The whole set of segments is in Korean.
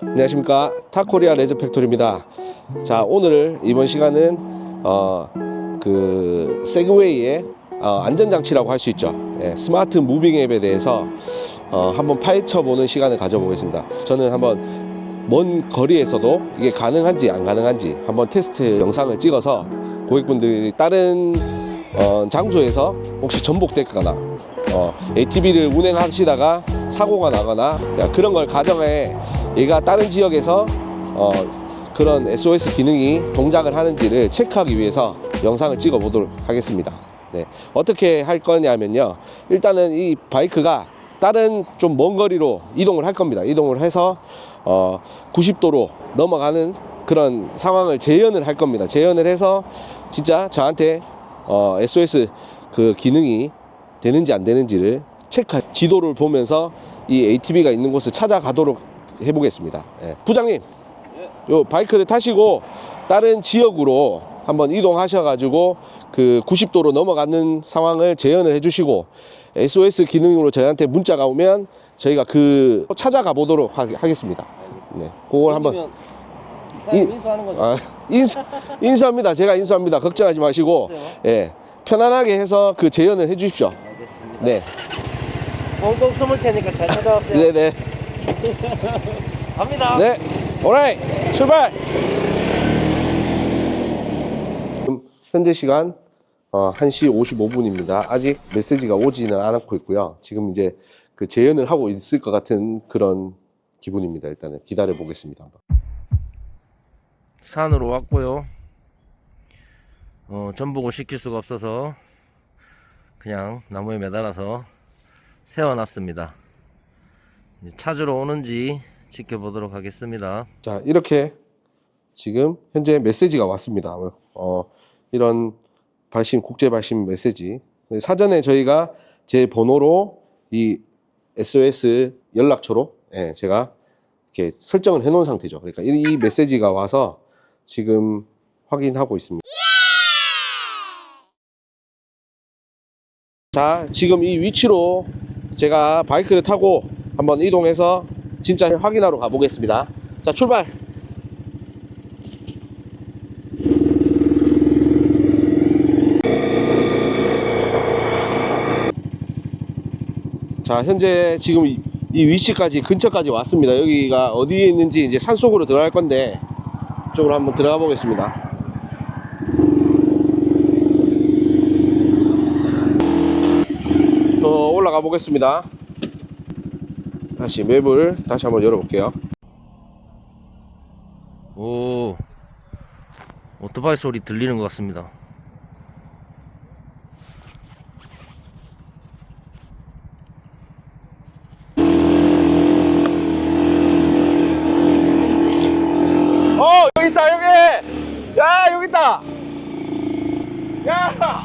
안녕하십니까 타코리아 레저 팩토리입니다. 자 오늘 이번 시간은 어 그 세그웨이의 어, 안전장치라고 할 수 있죠. 예, 스마트 무빙 앱에 대해서 어, 한번 파헤쳐 보는 시간을 가져보겠습니다. 저는 한번 먼 거리에서도 이게 가능한지 안 가능한지 한번 테스트 영상을 찍어서 고객분들이 다른 어, 장소에서 혹시 전복됐거나 어, ATV를 운행하시다가 사고가 나거나 야, 그런 걸 가정해 얘가 다른 지역에서 어, 그런 SOS 기능이 동작을 하는지를 체크하기 위해서 영상을 찍어 보도록 하겠습니다. 네. 어떻게 할 거냐면요. 일단은 이 바이크가 다른 좀 먼 거리로 이동을 할 겁니다. 이동을 해서 어, 90도로 넘어가는 그런 상황을 재현을 할 겁니다. 재현을 해서 진짜 저한테 어, SOS 그 기능이 되는지 안 되는지를 체크할 지도를 보면서 이 ATV가 있는 곳을 찾아가도록 해보겠습니다. 예. 부장님, 요 바이크를 타시고 다른 지역으로 한번 이동하셔가지고 그 90도로 넘어가는 상황을 재현을 해주시고 SOS 기능으로 저희한테 문자가 오면 저희가 그 찾아가 보도록 하, 하겠습니다. 네, 그걸 한번 이- 인수하는 거죠? 아, 인수 인수합니다. 제가 인수합니다. 걱정하지 마시고 예 편안하게 해서 그 재현을 해주십시오. 알겠습니다. 네, 꽁꽁 숨을 테니까 잘 찾아왔어요. 네, 네, 갑니다. 네. 오라이 출발. 현재 시간 어, 1시 55분입니다. 아직 메시지가 오지는 않고 있고요. 지금 이제 그 재현을 하고 있을 것 같은 그런 기분입니다. 일단은 기다려 보겠습니다. 한번. 산으로 왔고요. 어, 전복을 시킬 수가 없어서 그냥 나무에 매달아서 세워놨습니다. 찾으러 오는지 지켜보도록 하겠습니다. 자 이렇게 지금 현재 메시지가 왔습니다. 어, 이런 발신 국제 발신 메시지 사전에 저희가 제 번호로 이 SOS 연락처로 예, 제가 이렇게 설정을 해놓은 상태죠. 그러니까 이, 이 메시지가 와서 지금 확인하고 있습니다. 자 지금 이 위치로 제가 바이크를 타고 한번 이동해서 진짜 확인하러 가보겠습니다. 자 출발. 자 현재 지금 이, 이 위치까지 근처까지 왔습니다. 여기가 어디에 있는지 이제 산 속으로 들어갈 건데 이쪽으로 한번 들어가 보겠습니다. 더 올라가 보겠습니다. 다시 맵을 다시 한번 열어볼게요. 오, 오토바이 소리 들리는 것 같습니다. 어 여기 있다 여기 야 여기 있다 야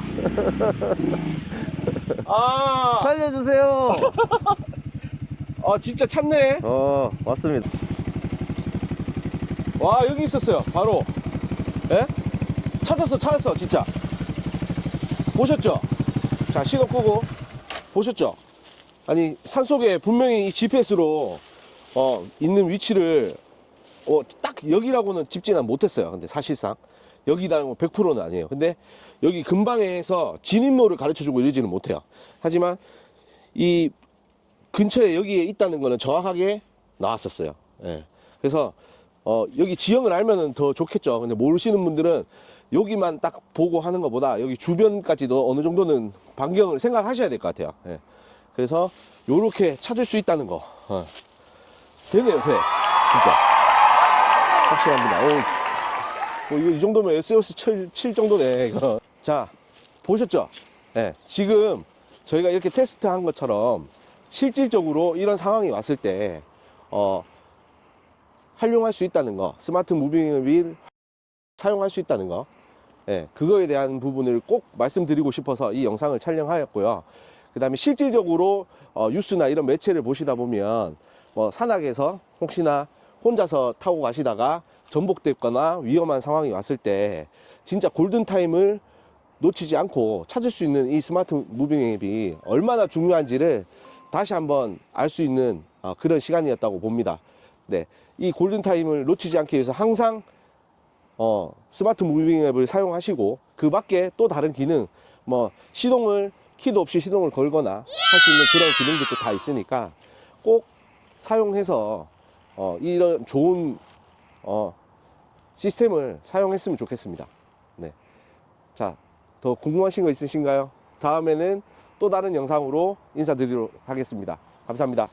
아, 살려주세요. 아 진짜 찾네. 어, 왔습니다. 와 여기 있었어요. 바로. 예? 찾았어 찾았어 진짜. 보셨죠? 자 신호 끄고 보셨죠? 아니 산속에 분명히 이 GPS로 어 있는 위치를 어 딱 여기라고는 집지는 못했어요. 근데 사실상. 여기다 100%는 아니에요. 근데 여기 근방에서 진입로를 가르쳐 주고 이러지는 못해요. 하지만 이 근처에 여기에 있다는 거는 정확하게 나왔었어요. 예. 그래서 어, 여기 지형을 알면은 더 좋겠죠. 근데 모르시는 분들은 여기만 딱 보고 하는 것보다 여기 주변까지도 어느 정도는 반경을 생각하셔야 될 것 같아요. 예. 그래서 요렇게 찾을 수 있다는 거. 어. 되네요, 돼. 진짜. 확실합니다. 오, 뭐 이거 이 정도면 SOS 7, 7 정도네, 이거. 자, 보셨죠? 예. 지금 저희가 이렇게 테스트 한 것처럼 실질적으로 이런 상황이 왔을 때, 어, 활용할 수 있다는 거, 스마트 무빙 휠 사용할 수 있다는 거, 예, 그거에 대한 부분을 꼭 말씀드리고 싶어서 이 영상을 촬영하였고요. 그 다음에 실질적으로 어, 뉴스나 이런 매체를 보시다 보면 뭐 산악에서 혹시나 혼자서 타고 가시다가 전복됐거나 위험한 상황이 왔을 때 진짜 골든타임을 놓치지 않고 찾을 수 있는 이 스마트 무빙 앱이 얼마나 중요한지를 다시 한번 알 수 있는 어, 그런 시간이었다고 봅니다. 네. 이 골든 타임을 놓치지 않기 위해서 항상 어, 스마트 무빙 앱을 사용하시고 그 밖에 또 다른 기능 뭐 시동을 키도 없이 시동을 걸거나 할 수 있는 그런 기능들도 다 있으니까 꼭 사용해서 어, 이런 좋은 어, 시스템을 사용했으면 좋겠습니다. 네. 자, 더 궁금하신 거 있으신가요? 다음에는 또 다른 영상으로 인사드리도록 하겠습니다. 감사합니다.